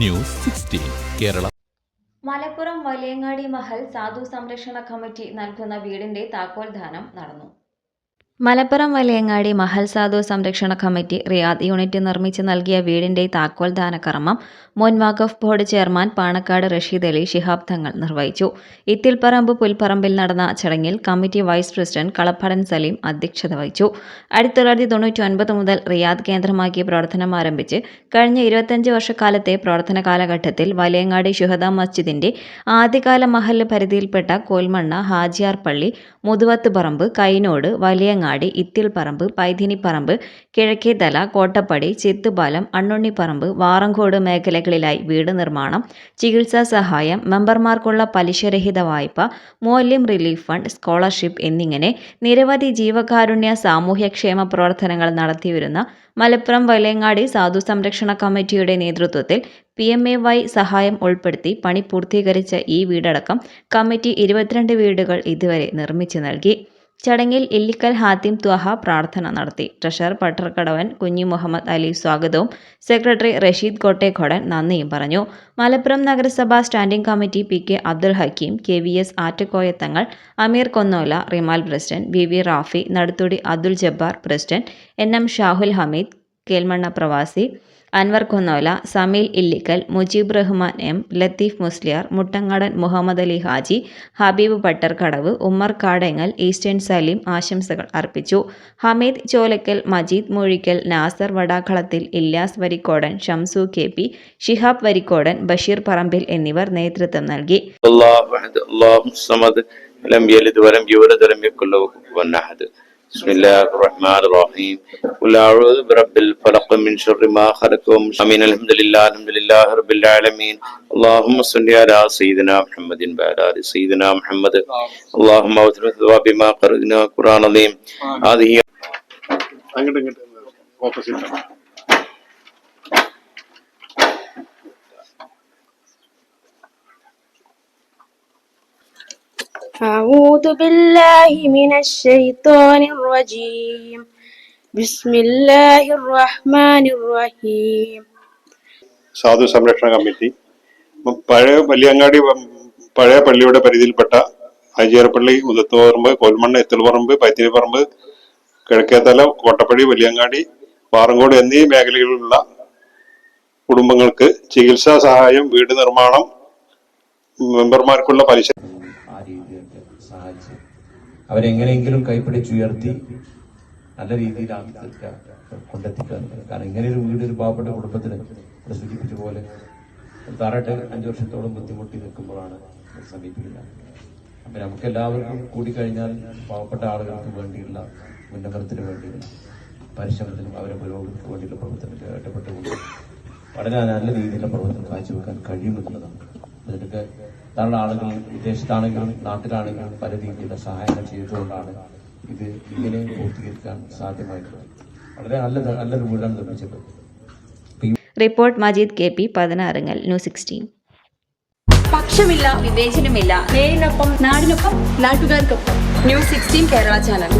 News sixteen Kerala. Malappuram Valiyangadi Mahal സാധു സംരക്ഷണ committee നൽകുന്ന വീടിന്റെ താക്കോൽദാനം നടന്നു. മലപ്പുറം വലിയങ്ങാടി മഹൽ സാധു സംരക്ഷണ കമ്മിറ്റി റിയാദ് യൂണിറ്റ് നിർമ്മിച്ച് നൽകിയ വീടിന്റെ താക്കോൽ കർമ്മം മുൻ വഖഫ് ബോർഡ് ചെയർമാൻ പാണക്കാട് റഷീദ് അലി ശിഹാബ് തങ്ങൾ നിർവഹിച്ചു. ഇത്തിൽപ്പറമ്പ് പുൽപ്പറമ്പിൽ നടന്ന ചടങ്ങിൽ committee vice president Kalappadan Saleem അധ്യക്ഷത വഹിച്ചു. ആയിരത്തി തൊള്ളായിരത്തി തൊണ്ണൂറ്റി ഒൻപത് മുതൽ റിയാദ് കേന്ദ്രമാക്കി പ്രവർത്തനം ആരംഭിച്ച് കഴിഞ്ഞ ഇരുപത്തഞ്ച് വർഷക്കാലത്തെ പ്രവർത്തന കാലഘട്ടത്തിൽ വലിയങ്ങാടി ശുഹദ മസ്ജിദിന്റെ ആദ്യകാല മഹൽ പരിധിയിൽപ്പെട്ട കോൽമണ്ണ ഹാജിയാർ പള്ളി മുതുവത്ത് പറമ്പ് കൈനോട് വലിയങ്ങാടി ഇത്തിൽപ്പറമ്പ് പൈതിനിപ്പറമ്പ് കിഴക്കേതല കോട്ടപ്പടി ചെത്തുപാലം അണ്ണുണ്ണിപ്പറമ്പ് വാറങ്കോട് മേഖലകളിലായി വീട് നിർമ്മാണം ചികിത്സാ സഹായം മെമ്പർമാർക്കുള്ള പലിശരഹിത വായ്പ മൂല്യം റിലീഫ് ഫണ്ട് സ്കോളർഷിപ്പ് എന്നിങ്ങനെ നിരവധി ജീവകാരുണ്യ സാമൂഹ്യക്ഷേമ പ്രവർത്തനങ്ങൾ നടത്തിവരുന്ന മലപ്പുറം വലയങ്ങാടി സാധു സംരക്ഷണ കമ്മിറ്റിയുടെ നേതൃത്വത്തിൽ പി എം എ വൈ സഹായം ഉൾപ്പെടുത്തി പണി പൂർത്തീകരിച്ച ഈ വീടടക്കം കമ്മിറ്റി ഇരുപത്തിരണ്ട് വീടുകൾ ഇതുവരെ നിർമ്മിച്ചു നൽകി. ചടങ്ങിൽ ഇല്ലിക്കൽ ഹാത്തിം ത്വഹ പ്രാർത്ഥന നടത്തി. ട്രഷറർ പട്ടർക്കടവൻ കുഞ്ഞി മുഹമ്മദ് അലി സ്വാഗതവും സെക്രട്ടറി റഷീദ് കോട്ടേഖോടൻ നന്ദിയും പറഞ്ഞു. മലപ്പുറം നഗരസഭ standing committee P K Abdul Hakeem K V S Attakoyathangal Ameer Konnola Rimal president V V Rafi Naduthudi Abdul Jabbar president N M Shahul Hameed Kelmanna പ്രവാസി അൻവർ കൊന്നോല സമീൽ ഇല്ലിക്കൽ മുജീബ് റഹ്മാൻ എം ലത്തീഫ് മുസ്ലിയാർ മുട്ടങ്ങാടൻ മുഹമ്മദ് അലി ഹാജി ഹബീബ് പട്ടർക്കടവ് ഉമ്മർ കാടങ്ങൽ ഈസ്റ്റേൺ സലീം ആശംസകൾ അർപ്പിച്ചു. ഹമീദ് ചോലക്കൽ മജീദ് മൊഴിക്കൽ നാസർ വടാക്കളത്തിൽ ഇല്ലാസ് വരിക്കോടൻ ഷംസു കെ പി ഷിഹാബ് വരിക്കോടൻ ബഷീർ പറമ്പിൽ എന്നിവർ നേതൃത്വം നൽകി. അള്ളാഹു സമദ് ലം യലിദ് വലം യൂലദ് വലം യക്കുല്ലഹു അഹദ്. يكن له كفوا أحد بسم الله الرحمن الرحيم قل أعوذ برب الفلق من شر ما خلق ومن شر- آمين الحمد لله الحمد لله رب العالمين اللهم صل على سيدنا محمد وعلى آل سيدنا محمد اللهم أوتنا الثواب بما قرأنا قرآن عظيم هذه അങ്ങോട്ട് ഇങ്ങോട്ട് ഓപ്പോസിറ്റ് أعوذ بالله من الشيطان الرجيم بسم الله الرحمن الرحيم സാധു സംരക്ഷണ കമ്മിറ്റി ഉം പഴയ വലിയങ്ങാടി ഉം പഴയ പള്ളിയുടെ പരിധിയിൽപ്പെട്ട അജിയറപ്പള്ളി ഉദത്തുപറമ്പ് കോൽമണ്ണ് എത്തൽപറമ്പ് പൈത്തിരിപ്പറമ്പ് കിഴക്കേത്തല കോട്ടപ്പടി വലിയങ്ങാടി പാറങ്കോട് എന്നീ മേഖലകളിലുള്ള കുടുംബങ്ങൾക്ക് ചികിത്സാ സഹായം വീട് നിർമ്മാണം മെമ്പർമാർക്കുള്ള പലിശ ആ രീതിയൊക്കെ സഹായിച്ച് അവരെങ്ങനെയെങ്കിലും കൈപ്പിടിച്ചുയർത്തി നല്ല രീതിയിലാണ് കൊണ്ടെത്തിക്കാൻ കാരണം ഇങ്ങനെ ഒരു വീട് ഒരു പാവപ്പെട്ട കുടുംബത്തിന് സൂചിപ്പിച്ച പോലെ താറാട്ട് അഞ്ചു വർഷത്തോളം ബുദ്ധിമുട്ടി നിൽക്കുമ്പോഴാണ് സമീപിക്കുന്നത് അപ്പൊ നമുക്ക് എല്ലാവർക്കും കൂടിക്കഴിഞ്ഞാൽ പാവപ്പെട്ട ആളുകൾക്ക് വേണ്ടിയുള്ള ഉന്നമനത്തിന് വേണ്ടിയുള്ള പരിശ്രമത്തിനും അവരെ പുരോഗതിക്ക് വേണ്ടിയുള്ള പ്രവർത്തനത്തിൽ ഏർപ്പെട്ടുകൊണ്ട് വളരെ നല്ല രീതിയിലുള്ള പ്രവർത്തനം കാഴ്ചവെക്കാൻ കഴിയുമെന്നുള്ളതാണ് അതിനൊക്കെ ധാരാളം ആളുകൾ വിദേശത്താണെങ്കിലും നാട്ടിലാണെങ്കിലും പല രീതിയിലുള്ള സഹായങ്ങൾ ചെയ്തുകൊണ്ടാണ് ഇത് ഇങ്ങനെ പൂർത്തീകരിക്കാൻ സാധ്യമായിട്ടുള്ളത്. വളരെ നല്ല നല്ലൊരു വീടാണ് നിർമ്മിച്ചത്. Report Majeed K P Pathinarungal news sixteen. പക്ഷമില്ല വിവേചനമില്ല. നേരിനൊപ്പം നാടിനൊപ്പം നാട്ടുകാർക്കൊപ്പം. News sixteen Kerala channel.